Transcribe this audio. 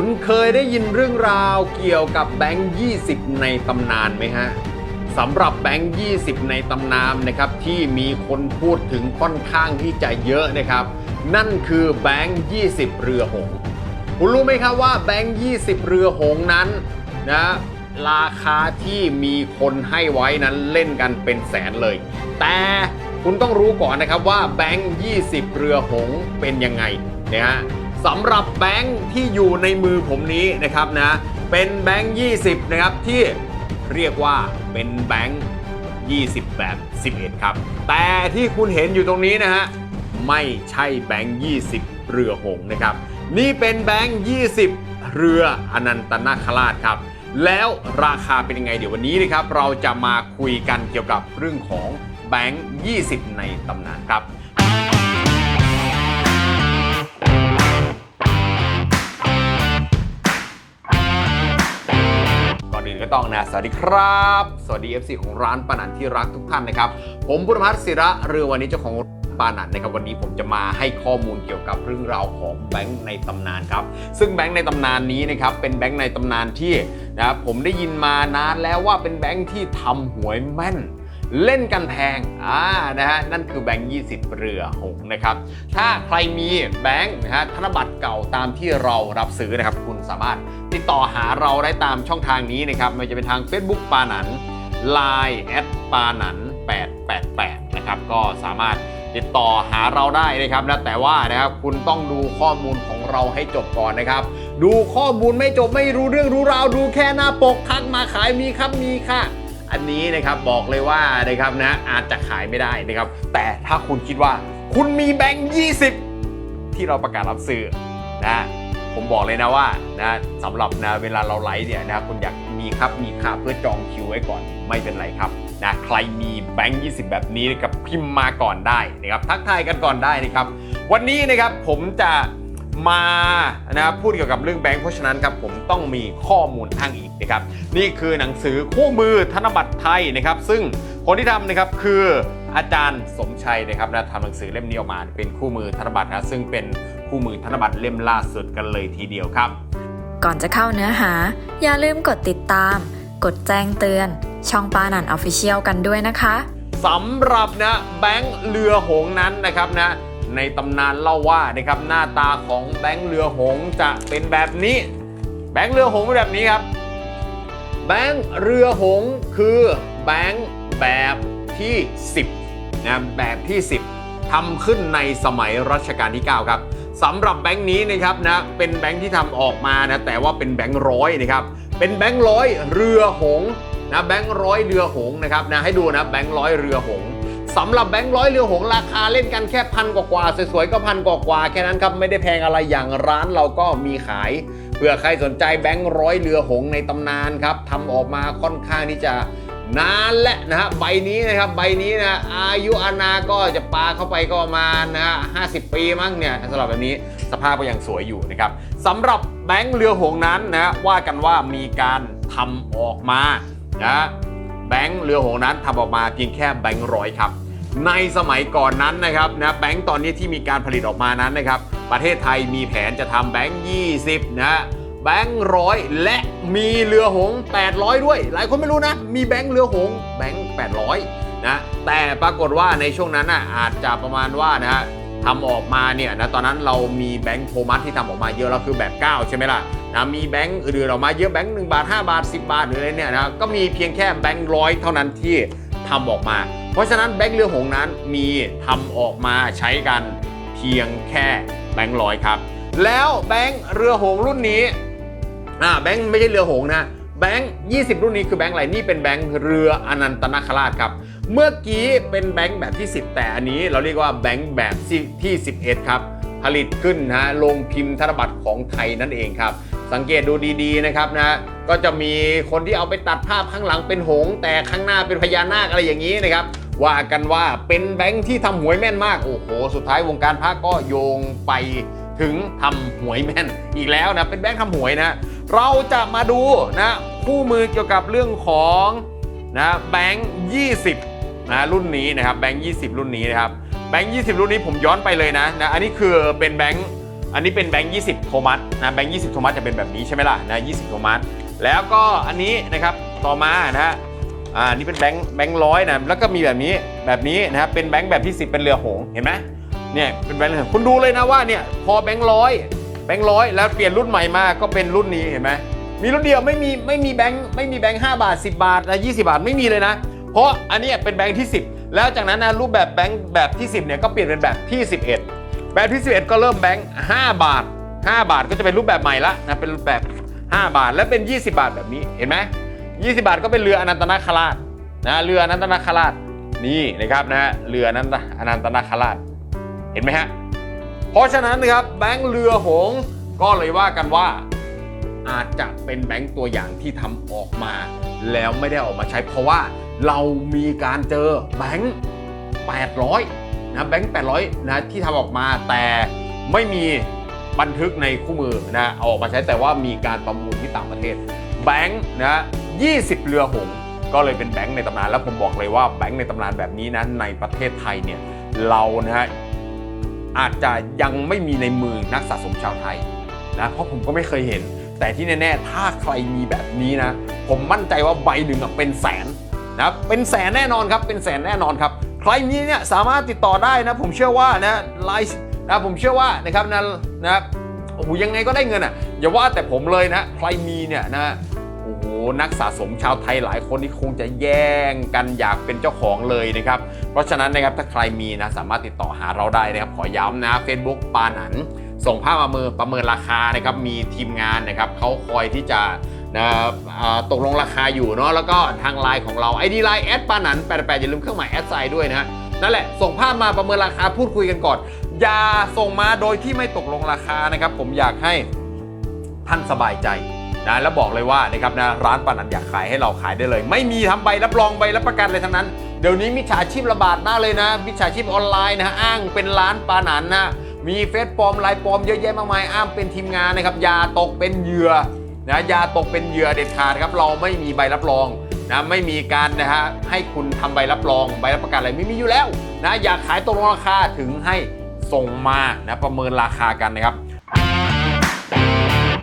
คุณเคยได้ยินเรื่องราวเกี่ยวกับแบงค์20 ในตำนานไหมฮะสำหรับแบงค์20 ในตำนานนะครับที่มีคนพูดถึงค่อนข้างที่จะเยอะนะครับ นั่นคือแบงค์20 เรือหงคุณรู้ไหมครับว่าแบงค์20 เรือหงนั้นนะราคาที่มีคนให้ไว้นั้นเล่นกันเป็นแสนเลย แต่คุณต้องรู้ก่อนนะครับว่าแบงค์20 เรือหงเป็นยังไงนะฮะ สำหรับแบงค์ที่อยู่ในมือผมนี้นะครับนะ เป็นแบงค์ 20 นะครับที่เรียกว่าเป็นแบงค์20 แบบ 11 ครับ แต่ที่คุณเห็นอยู่ตรงนี้นะฮะ ไม่ใช่แบงค์ 20 เรือหงส์นะครับ นี่เป็นแบงค์ 20 เรืออนันตนาคราชครับ แล้วราคาเป็นยังไงเดี๋ยววันนี้นะครับ เราจะมาคุยกันเกี่ยวกับเรื่องของแบงค์ 20 ในตำนานครับ ไม่ต้องนะสวัสดีครับ สวัสดี FC ของร้านปานันที่รักทุกท่านนะครับ ผมบุรพัฒน์ศิระเรือวันนี้เจ้าของปานันนะครับวันนี้ผมจะมาให้ข้อมูลเกี่ยวกับเรื่องราวของแบงค์ในตำนานครับ ซึ่งแบงค์ในตำนานนี้นะครับเป็นแบงค์ในตำนานที่นะครับผมได้ยินมานานแล้วว่าเป็นแบงค์ที่ทำหวยแม่น เล่นกันแพงอ่านะฮะนั่นคือแบงค์20 เรือหงนะครับ ถ้าใครมีแบงค์นะฮะธนบัตรเก่าตามที่เรารับซื้อนะครับ คุณสามารถติดต่อหาเราได้ตามช่องทางนี้นะครับไม่ว่าจะเป็นทาง Facebook ปานัน Line แอดปานัน888นะครับก็สามารถติดต่อหาเราได้นะครับนะแต่ว่านะครับคุณต้องดูข้อมูลของเราให้จบก่อนนะครับ ดูข้อมูลไม่จบไม่รู้เรื่องรู้ราวดูแค่หน้าปกทักมาขายมีครับมีค่ะ อันนี้นะครับบอกเลยว่านะครับนะอาจจะขายไม่ได้นะครับ แต่ถ้าคุณคิดว่าคุณมีแบงค์20 ที่เราประกาศรับซื้อนะผมบอกเลยนะว่านะสำหรับนะเวลาเราไลฟ์เนี่ยนะคุณอยากมีครับมีค่าเพื่อจองคิวไว้ก่อนไม่เป็นไรครับนะใครมีแบงค์20 แบบนี้นะครับพิมพ์มาก่อนได้นะครับทักทายกันก่อนได้นะครับ วันนี้นะครับผมจะ มานะครับพูดเกี่ยวกับเรื่องแบงค์เพราะฉะนั้นครับผมต้องมีข้อมูลอ้างอิงนะครับนี่คือหนังสือคู่มือธนบัตรไทยนะครับ ซึ่งคนที่ทำนะครับคืออาจารย์สมชัยนะครับนะทำหนังสือเล่มนี้ออกมาเป็นคู่มือธนบัตรนะซึ่งเป็นคู่มือธนบัตรเล่มล่าสุดกันเลยทีเดียวครับ ก่อนจะเข้าเนื้อหา อย่าลืมกดติดตาม กดแจ้งเตือน ช่องปานันออฟฟิเชียลกันด้วยนะคะสำหรับนะแบงค์เรือหงส์นั้นนะครับนะ ในตำนานเล่าว่านะครับหน้าตาของแบงค์เรือหงจะเป็นแบบนี้ แบงค์เรือหงเป็นแบบนี้ครับ แบงค์เรือหงคือแบงค์แบบที่ 10นะแบบที่ 10ทำขึ้นในสมัยรัชกาลที่ 9 ครับสำหรับแบงค์นี้นะครับนะเป็นแบงค์ที่ทำออกมานะแต่ว่าเป็นแบงค์ร้อยนะครับเป็นแบงค์ร้อยเรือหงนะแบงค์ร้อยเรือหงนะครับนะให้ดูนะแบงค์ร้อยเรือหง สำหรับแบงค์ร้อยเรือหงส์ราคาเล่นกันแค่พันกว่าสวยๆก็พันกว่าแค่นั้นครับไม่ได้แพงอะไรอย่างร้านเราก็มีขายเผื่อใครสนใจแบงค์ร้อยเรือหงส์ในตำนานครับทำออกมาค่อนข้างที่จะนานและนะฮะใบนี้นะครับใบนี้นะอายุอานาก็จะปาเข้าไปก็ประมาณนะฮะห้ปีมั้งเนี่ยสำหรับแบบนี้สภาพก็ยังสวยอยู่นะครับสำหรับแบงค์เรือหงส์นั้นนะว่ากันว่ามีการทำออกมานะ แบงค์เรือหงนั้นทำออกมาเพียงแค่แบงค์ร้อยครับ ในสมัยก่อนนั้นนะครับนะแบงก์ตอนนี้ที่มีการผลิตออกมานั้นนะครับประเทศไทยมีแผนจะทำแบงก์20นะแบงก์ร้อยและมีเรือหง 800 ด้วย หลายคนไม่รู้นะ มีแบงก์เรือหง แบงก์800นะแต่ปรากฏว่าในช่วงนั้นน่ะอาจจะประมาณว่านะฮะ ทำออกมาเนี่ยนะตอนนั้นเรามีแบงก์โทมัสที่ทำออกมาเยอะแล้วคือแบบ 9 ใช่ไหมล่ะนะมีแบงก์อื่นๆออกมาเยอะแบงก์1บาท 5 บาท 10 บาทหรืออะไรเนี่ยนะก็มีเพียงแค่แบงก์ร้อยเท่านั้นที่ทำออกมา เพราะฉะนั้นแบงค์เรือหงนั้นมีทำออกมาใช้กันเพียงแค่แบงค์ร้อยครับ แล้วแบงค์เรือหงรุ่นนี้อ่าแบงค์ไม่ใช่เรือหงนะแบงค์20 รุ่นนี้คือแบงค์อะไรนี่เป็นแบงค์เรืออนันตนาคราชครับ เมื่อกี้เป็นแบงค์แบบที่ 10 แต่อันนี้เราเรียกว่าแบงค์แบบที่ 11 ครับ ผลิตขึ้นนะฮะลงพิมพ์ธนบัตรของไทยนั่นเองครับ สังเกตดูดีๆนะครับนะก็จะมีคนที่เอาไปตัดภาพข้างหลังเป็นหง แต่ข้างหน้าเป็นพญานาคอะไรอย่างนี้นะครับว่ากันว่าเป็นแบงค์ที่ทำหวยแม่นมาก โอ้โห สุดท้ายวงการพระก็โยงไปถึงทำหวยแม่นอีกแล้วนะ เป็นแบงค์ทำหวยนะ เราจะมาดูนะคู่มือเกี่ยวกับเรื่องของนะแบงค์ 20 นะรุ่นนี้นะครับแบงค์20รุ่นนี้นะครับแบงค์20รุ่นนี้ผมย้อนไปเลยนะนะ อันนี้คือเป็นแบงค์อันนี้เป็นแบงค์20โทมัสนะแบงค์20โทมัสจะเป็นแบบนี้ใช่ไหมล่ะนะ20โทมัสแล้วก็อันนี้นะครับต่อมานะฮะอ่านี่เป็นแบงค์แบงค์ร้อยนะแล้วก็มีแบบนี้แบบนี้นะครับเป็นแบงค์แบบที่ 10 เป็นเรือหงเห็นไหมเนี่ยเป็นแบงค์เรือหงคุณดูเลยนะว่าเนี่ยพอแบงค์ร้อยแบงค์ร้อยแล้วเปลี่ยนรุ่นใหม่มาก็เป็นรุ่นนี้เห็นไหมมีรุ่นเดียวไม่มีไม่มีแบงค์ไม่มีแบงค์5บาท 10 บาทนะ20บาทไม่มีเลยนะ เพราะอันนี้เป็นแบงค์ที่ 10 แล้วจากนั้นนะรูปแบบแบงค์แบบที่ 10เนี่ยก็เปลี่ยนเป็นแบบที่ 11 แบบที่ 11 ก็เริ่มแบงค์5บาท 5 บาทก็จะเป็นรูปแบบใหม่ละนะเป็นรูปแบบ 5 บาทและเป็น 20 บาทแบบนี้เห็นไหม20 บาทก็เป็นเรืออนันตนาคราชนะเรืออนันตนาคราชนี่นะครับนะฮะเรืออนันตอนันตนาคราชเห็นไหมฮะเพราะฉะนั้นนะครับแบงค์เรือหงก็เลยว่ากันว่าอาจจะเป็นแบงค์ตัวอย่างที่ทำออกมา แล้วไม่ได้ออกมาใช้เพราะว่า เรามีการเจอแบงค์800นะแบงค์800นะที่ทำออกมาแต่ไม่มีบันทึกในคู่มือนะเอาออกมาใช้แต่ว่ามีการประมูลที่ต่างประเทศ แบงค์นะ20 เรือหงก็เลยเป็นแบงค์ในตำนานแล้วผมบอกเลยว่าแบงค์ในตำนานแบบนี้นะในประเทศไทยเนี่ยเรานะฮะอาจจะยังไม่มีในมือนักสะสมชาวไทยนะเพราะผมก็ไม่เคยเห็น แต่ที่แน่ๆถ้าใครมีแบบนี้นะ ผมมั่นใจว่าใบหนึ่งเป็นแสน นะเป็นแสนแน่นอนครับเป็นแสนแน่นอนครับใครมีเนี่ยสามารถติดต่อได้นะผมเชื่อว่านะไลน์นะผมเชื่อว่านะครับนะนะโอ้โหยังไงก็ได้เงินอะอย่าว่าแต่ผมเลยนะใครมีเนี่ยนะโอ้โหนักสะสมชาวไทยหลายคนที่คงจะแย่งกันอยากเป็นเจ้าของเลยนะครับเพราะฉะนั้นนะครับถ้าใครมีนะสามารถติดต่อหาเราได้นะครับขอย้ำนะ Facebook ปาหนันส่งภาพมาเมินประเมินราคานะครับมีทีมงานนะครับเขาคอยที่จะ นะเอ่อตกลงราคาอยู่เนาะแล้วก็ทางไลน์ของเรา ID ไลน์แอดปานัน88อย่าลืมเครื่องหมายแอดไซด์ด้วยนะนั่นแหละ ส่งภาพมาประเมินราคาพูดคุยกันก่อน อย่าส่งมาโดยที่ไม่ตกลงราคานะครับ ผมอยากให้ท่านสบายใจนะแล้วบอกเลยว่านะครับนะร้านปานันอยากขายให้เราขายได้เลย ไม่มีทำใบรับรองใบรับประกันเลยทั้งนั้นเดี๋ยวนี้มิจฉาชีพระบาดมากเลยนะมิจฉาชีพออนไลน์นะฮะอ้างเป็นร้านปานันนะมีเฟซปลอมไลน์ปลอมเยอะแยะมากมายอ้างเป็นทีมงานนะครับอย่าตกเป็นเหยื่อ นะอย่าตกเป็นเหยื่อเด็ดขาดครับ เราไม่มีใบรับรองนะไม่มีการนะฮะให้คุณทำใบรับรอง ใบรับประกันอะไรไม่มีอยู่แล้วนะอยากขายตรงราคาถึงให้ส่งมานะประเมินราคากันนะครับ